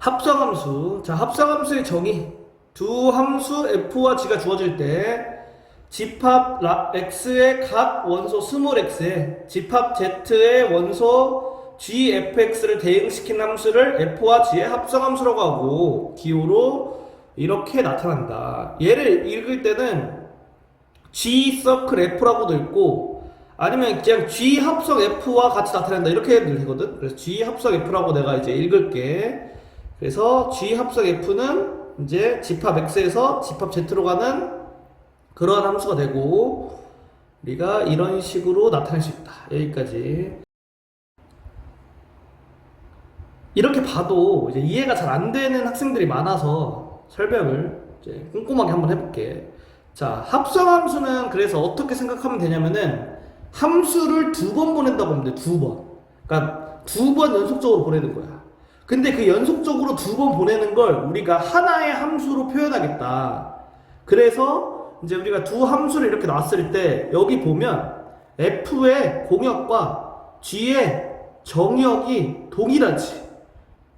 합성함수. 자, 합성함수의 정의. 두 함수 f와 g가 주어질 때 집합 라- x의 각 원소 스몰 x에 집합 z의 원소 gfx를 대응시킨 함수를 f와 g의 합성함수라고 하고 기호로 이렇게 나타난다. 얘를 읽을 때는 g 서클 f라고도 읽고 아니면 그냥 g 합성 f와 같이 나타낸다 이렇게 해도 되거든. 그래서 g 합성 f라고 내가 이제 읽을게. 그래서 G 합성 F는 이제 집합 X에서 집합 Z로 가는 그러한 함수가 되고 우리가 이런 식으로 나타낼 수 있다. 여기까지. 이렇게 봐도 이제 이해가 잘 안 되는 학생들이 많아서 설명을 이제 꼼꼼하게 한번 해볼게. 자, 합성함수는 그래서 어떻게 생각하면 되냐면은 함수를 두 번 보낸다고 하면 돼, 두 번. 그러니까 두 번 연속적으로 보내는 거야. 근데 그 연속적으로 두 번 보내는 걸 우리가 하나의 함수로 표현하겠다. 그래서 이제 우리가 두 함수를 이렇게 놨을 때 여기 보면 f의 공역과 g의 정역이 동일하지.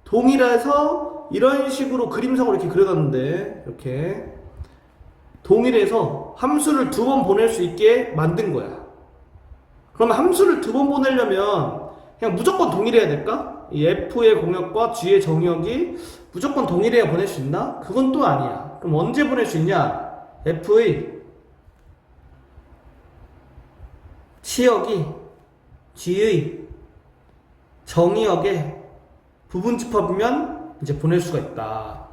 동일해서 이런 식으로 그림상으로 이렇게 그려놨는데 이렇게 동일해서 함수를 두 번 보낼 수 있게 만든 거야. 그러면 함수를 두 번 보내려면 그냥 무조건 동일해야 될까? 이 f의 공역과 g의 정역이 무조건 동일해야 보낼 수 있나? 그건 또 아니야. 그럼 언제 보낼 수 있냐? f의 치역이 g의 정의역의 부분 집합이면 이제 보낼 수가 있다.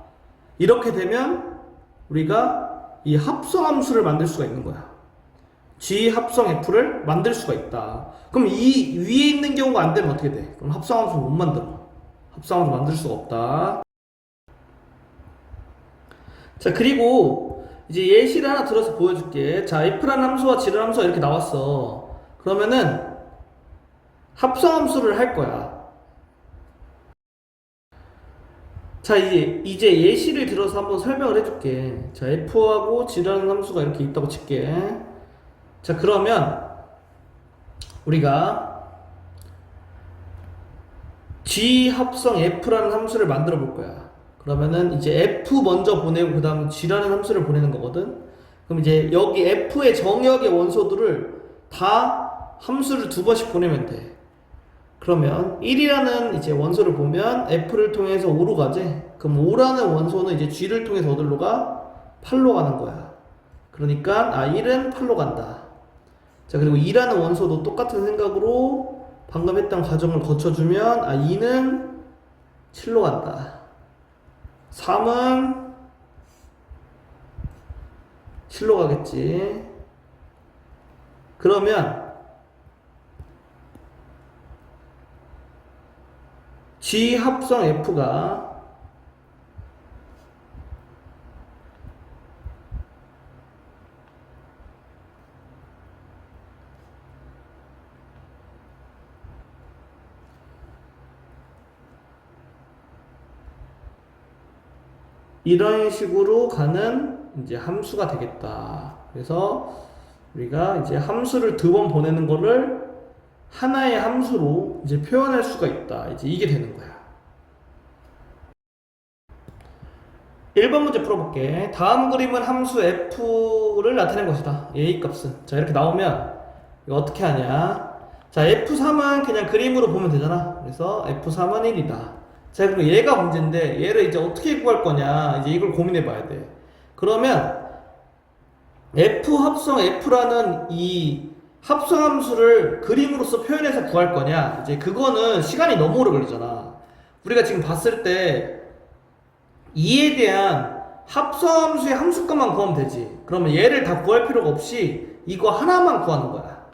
이렇게 되면 우리가 이 합성함수를 만들 수가 있는 거야. G 합성 F를 만들 수가 있다. 그럼 이 위에 있는 경우가 안 되면 어떻게 돼? 그럼 합성함수 못 만들어. 합성함수 만들 수가 없다. 자, 그리고 이제 예시를 하나 들어서 보여줄게. 자, F라는 함수와 G라는 함수가 이렇게 나왔어. 그러면은 합성함수를 할 거야. 자, 이제, 이제 예시를 들어서 한번 설명을 해줄게. 자, F하고 G라는 함수가 이렇게 있다고 칠게. 자, 그러면 우리가 G 합성 F라는 함수를 만들어 볼 거야. 그러면은 이제 F 먼저 보내고 그 다음에 G라는 함수를 보내는 거거든. 그럼 이제 여기 F의 정역의 원소들을 다 함수를 두 번씩 보내면 돼. 그러면 1이라는 이제 원소를 보면 F를 통해서 5로 가지. 그럼 5라는 원소는 이제 G를 통해서 어디로 가? 8로 가는 거야. 그러니까 아 1은 8로 간다. 자 그리고 2라는 원소도 똑같은 생각으로 방금 했던 과정을 거쳐주면 아 2는 7로 간다. 3은 7로 가겠지. 그러면 G 합성 F가 이런 식으로 가는 이제 함수가 되겠다. 그래서 우리가 이제 함수를 두 번 보내는 거를 하나의 함수로 이제 표현할 수가 있다. 이제 이게 되는 거야. 1번 문제 풀어볼게. 다음 그림은 함수 f를 나타낸 것이다. a 값은. 자, 이렇게 나오면 이거 어떻게 하냐. 자, f3은 그냥 그림으로 보면 되잖아. 그래서 f3은 1이다. 자, 그리고 얘가 문제인데 얘를 이제 어떻게 구할 거냐. 이제 이걸 고민해 봐야 돼. 그러면 f 합성 f라는 이 합성 함수를 그림으로써 표현해서 구할 거냐? 이제 그거는 시간이 너무 오래 걸리잖아. 우리가 지금 봤을 때 이에 대한 합성 함수의 함수값만 구하면 되지. 그러면 얘를 다 구할 필요가 없이 이거 하나만 구하는 거야.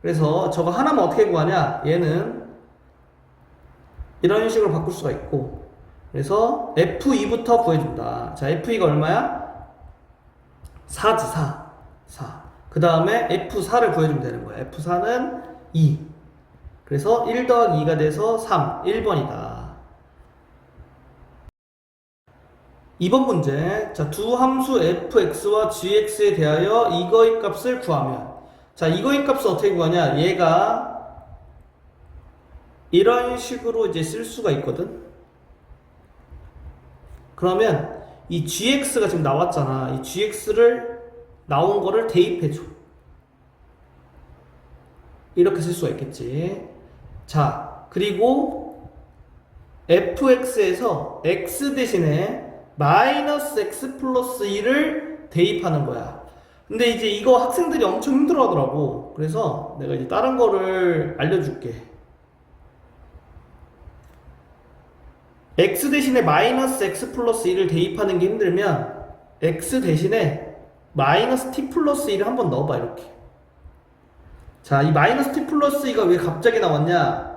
그래서 저거 하나만 어떻게 구하냐? 얘는 이런 식으로 바꿀 수가 있고. 그래서 F2부터 구해준다. 자, F2가 얼마야? 4지, 4. 4. 그 다음에 F4를 구해주면 되는 거야. F4는 2. 그래서 1 더하기 2가 돼서 3. 1번이다. 2번 문제. 자, 두 함수 fx와 gx에 대하여 이거의 값을 구하면. 자, 이거의 값을 어떻게 구하냐? 얘가 이런 식으로 이제 쓸 수가 있거든. 그러면 이 gx가 지금 나왔잖아. 이 gx를 나온 거를 대입해 줘. 이렇게 쓸 수가 있겠지. 자, 그리고 fx에서 x 대신에 마이너스 x 플러스 2를 대입하는 거야. 근데 이제 이거 학생들이 엄청 힘들어 하더라고. 그래서 내가 이제 다른 거를 알려줄게. X 대신에 마이너스 x 플러스 1을 대입하는 게 힘들면 x 대신에 마이너스 t 플러스 1을 한번 넣어봐 이렇게. 자 이 마이너스 t 플러스 2가 왜 갑자기 나왔냐?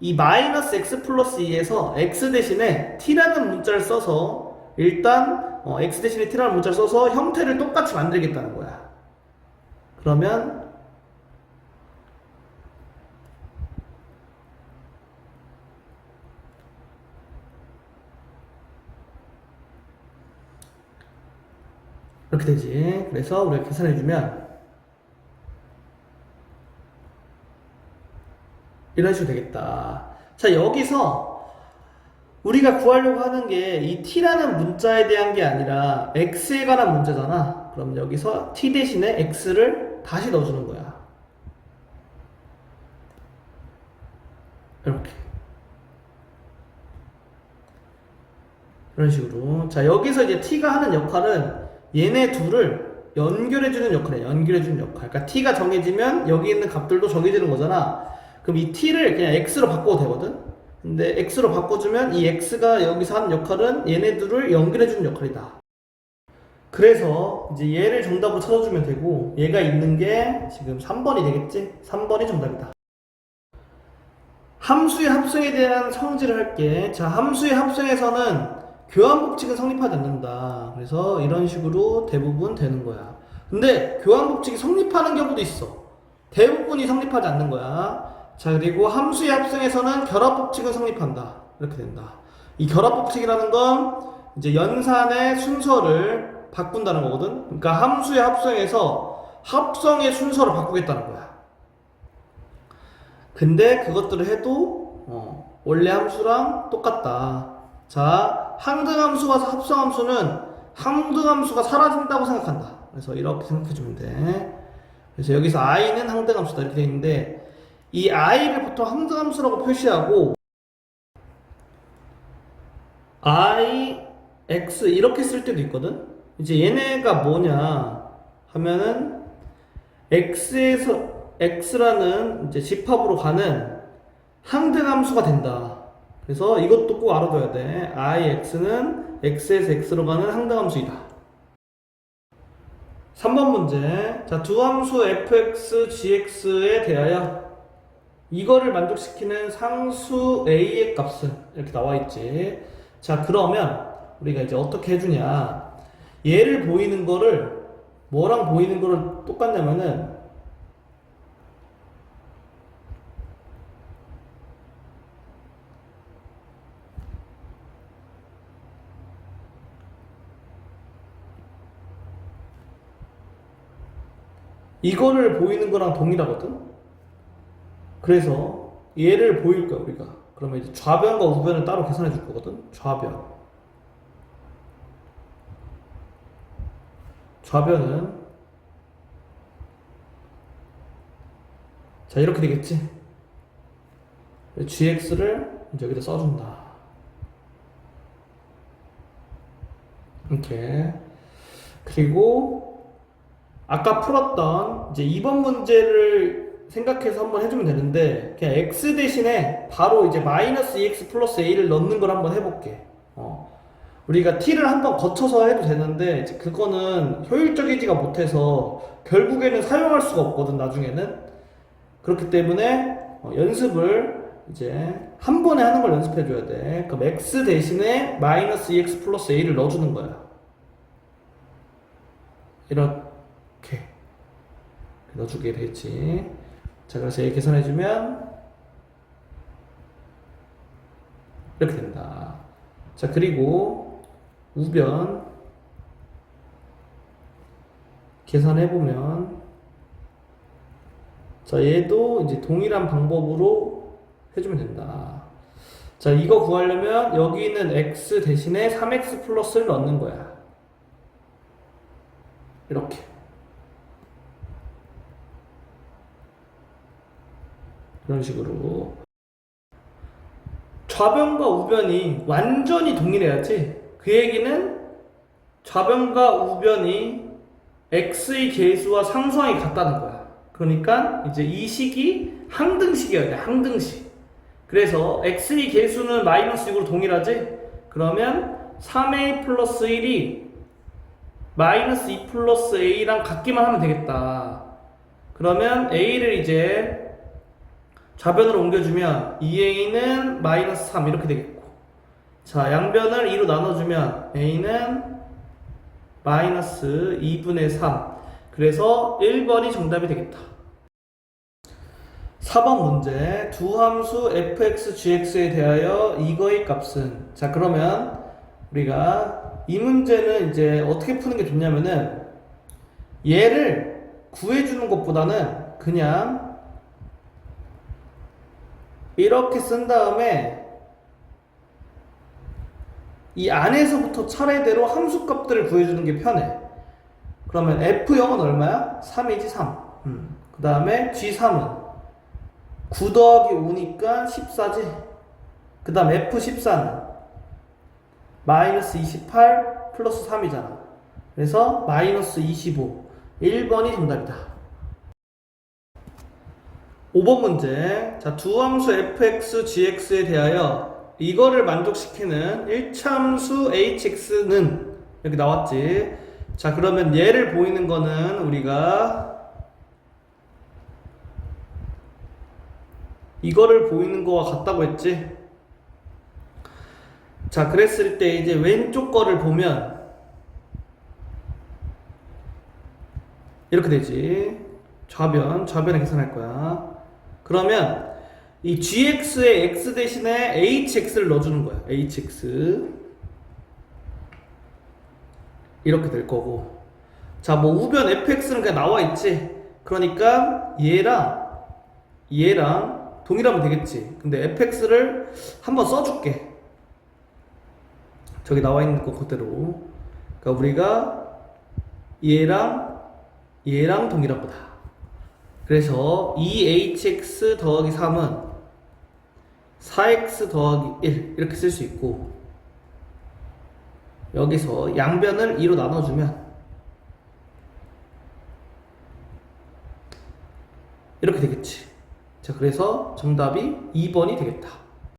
이 마이너스 x 플러스 2에서 x 대신에 t라는 문자를 써서 일단 어, x 대신에 t라는 문자를 써서 형태를 똑같이 만들겠다는 거야. 그러면 이렇게 되지. 그래서 우리가 계산해주면 이런 식으로 되겠다. 자, 여기서 우리가 구하려고 하는 게 이 t라는 문자에 대한 게 아니라 x에 관한 문제잖아. 그럼 여기서 t 대신에 x를 다시 넣어주는 거야. 이렇게. 이런 식으로. 자, 여기서 이제 t가 하는 역할은 얘네 둘을 연결해주는 역할이야. 연결해주는 역할. 그러니까 t가 정해지면 여기 있는 값들도 정해지는 거잖아. 그럼 이 t를 그냥 x로 바꿔도 되거든. 근데 x로 바꿔주면 이 x가 여기서 하는 역할은 얘네들을 연결해주는 역할이다. 그래서 이제 얘를 정답으로 찾아주면 되고 얘가 있는 게 지금 3번이 되겠지? 3번이 정답이다. 함수의 합성에 대한 성질을 할게. 자, 함수의 합성에서는 교환 법칙은 성립하지 않는다. 그래서 이런 식으로 대부분 되는 거야. 근데 교환 법칙이 성립하는 경우도 있어. 대부분이 성립하지 않는 거야. 자, 그리고 함수의 합성에서는 결합 법칙은 성립한다. 이렇게 된다. 이 결합 법칙이라는 건 이제 연산의 순서를 바꾼다는 거거든. 그러니까 함수의 합성에서 합성의 순서를 바꾸겠다는 거야. 근데 그것들을 해도 어, 원래 함수랑 똑같다. 자, 항등함수와 합성함수는 항등함수가 사라진다고 생각한다. 그래서 이렇게 생각해주면 돼. 그래서 여기서 i는 항등함수다 이렇게 돼 있는데 이 i를 보통 항등함수라고 표시하고 i, x 이렇게 쓸 때도 있거든. 이제 얘네가 뭐냐 하면은 x에서 x라는 이제 집합으로 가는 항등함수가 된다. 그래서 이것도 꼭 알아둬야 돼. ix는 x에서 x로 가는 항등함수이다. 3번 문제. 자, 두 함수 fx, gx에 대하여 이거를 만족시키는 상수 a의 값은 이렇게 나와 있지. 자, 그러면 우리가 이제 어떻게 해주냐. 얘를 보이는 거를 뭐랑 보이는 거를 똑같냐면은 이거를 보이는 거랑 동일하거든? 그래서 얘를 보일 거야, 우리가. 그러면 이제 좌변과 우변을 따로 계산해 줄 거거든? 좌변. 좌변은 자, 이렇게 되겠지? gx를 이제 여기다 써준다. 이렇게. 그리고 아까 풀었던 이제 2번 문제를 생각해서 한번 해주면 되는데 그냥 x 대신에 바로 이제 마이너스 2x 플러스 a를 넣는 걸 한번 해볼게. 어. 우리가 t를 한번 거쳐서 해도 되는데 그거는 효율적이지가 못해서 결국에는 사용할 수가 없거든 나중에는 그렇기 때문에 어, 연습을 이제 한 번에 하는 걸 연습해 줘야 돼. 그럼 x 대신에 마이너스 2x 플러스 a를 넣어주는 거야. 이 렇게 넣어주게 되겠지. 자, 그래서 얘 계산해주면 이렇게 된다. 자, 그리고 우변 계산해보면 자, 얘도 이제 동일한 방법으로 해주면 된다. 자, 이거 구하려면 여기는 x 대신에 3x 플러스를 넣는 거야. 이렇게. 이런 식으로. 좌변과 우변이 완전히 동일해야지. 그 얘기는 좌변과 우변이 x의 계수와 상수항이 같다는 거야. 그러니까 이제 이 식이 항등식이어야 돼. 항등식. 그래서 x의 계수는 마이너스 6으로 동일하지? 그러면 3a 플러스 1이 마이너스 2 플러스 a랑 같기만 하면 되겠다. 그러면 a를 이제 좌변으로 옮겨주면 2a는 마이너스 3 이렇게 되겠고 자 양변을 2로 나눠주면 a는 마이너스 2분의 3 그래서 1번이 정답이 되겠다. 4번 문제. 두 함수 fx, gx에 대하여 이거의 값은 자 그러면 우리가 이 문제는 이제 어떻게 푸는 게 좋냐면은 얘를 구해주는 것보다는 그냥 이렇게 쓴 다음에 이 안에서부터 차례대로 함수 값들을 구해주는 게 편해. 그러면 F0은 얼마야? 3이지 3. 그 다음에 G3은 9 더하기 5니까 14지. 그 다음 F14는 마이너스 28 플러스 3이잖아. 그래서 마이너스 25. 1번이 정답이다. 5번 문제. 자, 두 함수 fx, gx에 대하여 이거를 만족시키는 1참수 hx는 여기 나왔지. 자, 그러면 얘를 보이는 거는 우리가 이거를 보이는 거와 같다고 했지. 자, 그랬을 때 이제 왼쪽 거를 보면 이렇게 되지. 좌변, 좌변에 계산할 거야. 그러면 이 gx에 x 대신에 hx를 넣어주는 거야. hx 이렇게 될 거고. 자, 뭐 우변 fx는 그냥 나와 있지. 그러니까 얘랑 얘랑 동일하면 되겠지. 근데 fx를 한번 써줄게. 저기 나와 있는 거 그대로. 그러니까 우리가 얘랑 얘랑 동일한 거다. 그래서 2hx 더하기 3은 4x 더하기 1 이렇게 쓸 수 있고 여기서 양변을 2로 나눠주면 이렇게 되겠지. 자, 그래서 정답이 2번이 되겠다.